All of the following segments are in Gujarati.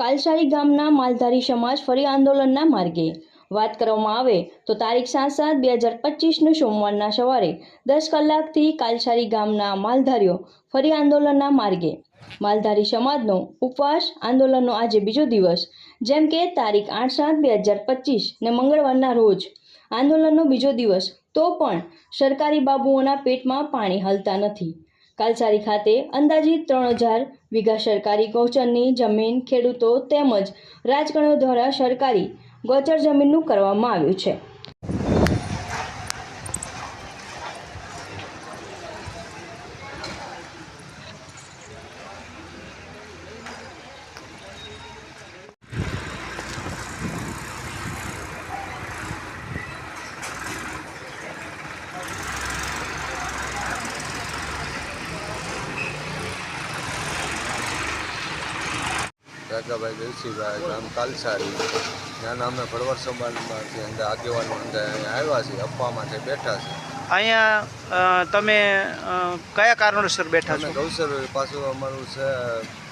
કાલસારી ગામના માલધારી સમાજ ફરી આંદોલનના માર્ગે. વાત કરવામાં આવે તો તારીખ સાત સાત બે હજાર પચીસનું સોમવારના સવારે દસ કલાકથી કાલસારી ગામના માલધારીઓ ફરી આંદોલનના માર્ગે. માલધારી સમાજનો ઉપવાસ આંદોલનનો આજે બીજો દિવસ. જેમ કે તારીખ આઠ સાત બે હજાર પચીસ ને મંગળવારના રોજ આંદોલનનો બીજો દિવસ તો પણ સરકારી બાબુઓના પેટમાં પાણી હલતા નથી. કાલસારી ખાતે અંદાજિત ત્રણ હજાર વીઘા સરકારી ગૌચરની જમીન, ખેડૂતો તેમજ રાજગણો દ્વારા સરકારી ગૌચર જમીનનું કરવામાં આવ્યું છે. રાજાભાઈ દેવસીભાઈ ગામ કાલસારી. ત્યાંના અમે ફળવર સમાજમાંથી અંદર આગેવાનો અંદર આવ્યા છીએ અપવા માટે બેઠા છે. અહીંયા તમે કયા કારણોસર બેઠા છો? ગૌસર પાછું અમારું છે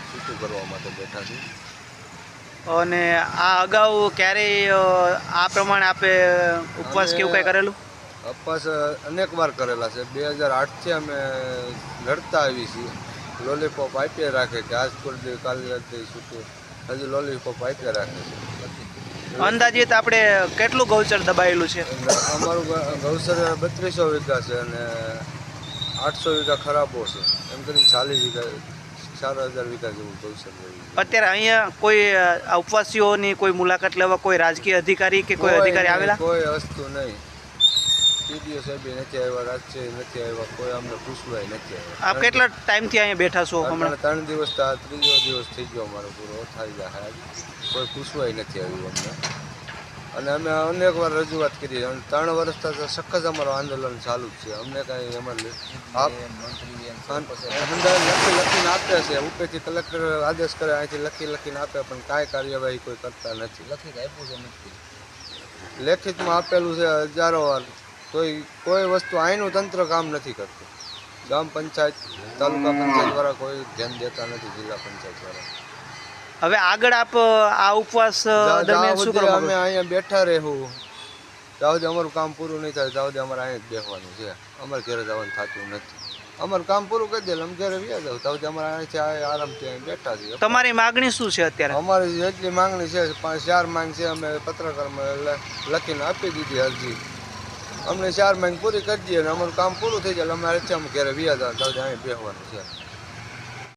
છૂટું કરવા માટે બેઠા છીએ. અને આ અગાઉ ક્યારેય આ પ્રમાણે આપે ઉપવાસ કેવું કંઈ કરેલું? અપવાસ અનેક વાર કરેલા છે. બે હજાર આઠથી અમે લડતા આવી છીએ. લોલીપોપ આપીએ રાખે કે આજ પૂરતી કાલે રાતે છૂટું. હજુ લોલીપોપ આપીએ રાખે છે. અંદાજિત આપણે કેટલું ગૌચર દબાયેલું છે? અમારું ગૌચર બત્રીસો વીઘા છે અને આઠસો વીઘા ખરાબો છે. એમ કરીને ચાલીસ વીઘા ચાર હજાર વીઘા જેવું અત્યારે અહીંયા કોઈ ઉપવાસીઓની કોઈ મુલાકાત લેવા કોઈ રાજકીય અધિકારી કે કોઈ અધિકારી આવેલા? કોઈ વસ્તુ નહીં. ટીડીઓ સાહેબ નથી આવ્યા રાજ્ય નથી આવ્યા કોઈ અમને પૂછવાય નથી આવ્યા. આપ કેટલા ટાઈમથી અહીંયા બેઠા છો હમણાં? ત્રણ દિવસ આ ત્રીજો દિવસ થઈ ગયો અમારો પૂરો થઈ જાય. કોઈ પૂછવાય નથી આવ્યું અમને. અને અમે અનેક વાર રજૂઆત કરી અને ત્રણ વર્ષથી તો સખત અમારું આંદોલન ચાલુ જ છે. અમને કાંઈ એમાં લખી લખીને આપે છે ઉપરથી કલેક્ટર આદેશ કરે અહીંથી લખી લખીને આપે પણ કાંઈ કાર્યવાહી કોઈ કરતા નથી. લખી આપ્યું છે લેખિતમાં આપેલું છે હજારો વાર કોઈ કોઈ વસ્તુ અહીંનું તંત્ર કામ નથી કરતું. ગ્રામ પંચાયત તાલુકા પંચાયત દ્વારા કોઈ ધ્યાન દેતા નથી જિલ્લા પંચાયત દ્વારા. હવે આગળ આપ આ ઉપવાસ દરમિયાન શું કરવા અમે અહીંયા બેઠા રહેવું. ત્યાં અમારું કામ પૂરું નહીં થાય ત્યાં અમારે અહીંયા જ બેસવાનું છે. અમારે ઘરે જવાનું થતું નથી. અમારું કામ પૂરું કરી દે અમે ઘરે વ્યા જાવ ત્યાં અમારે અહીંથી આરામથી અહીં બેઠા છીએ. તમારી માગણી શું છે અત્યારે? અમારી જેટલી માંગણી છે પાંચ ચાર માંગ છે અમે પત્રકારમાં લખીને આપી દીધી અરજી અમને ચાર મહિને પૂરી કરી દઈએ અને અમારું કામ પૂરું થઈ જાય અમારે અમે ઘરે વ્યા જાવ ત્યાં સુધી અહીં બેસવાનું છે.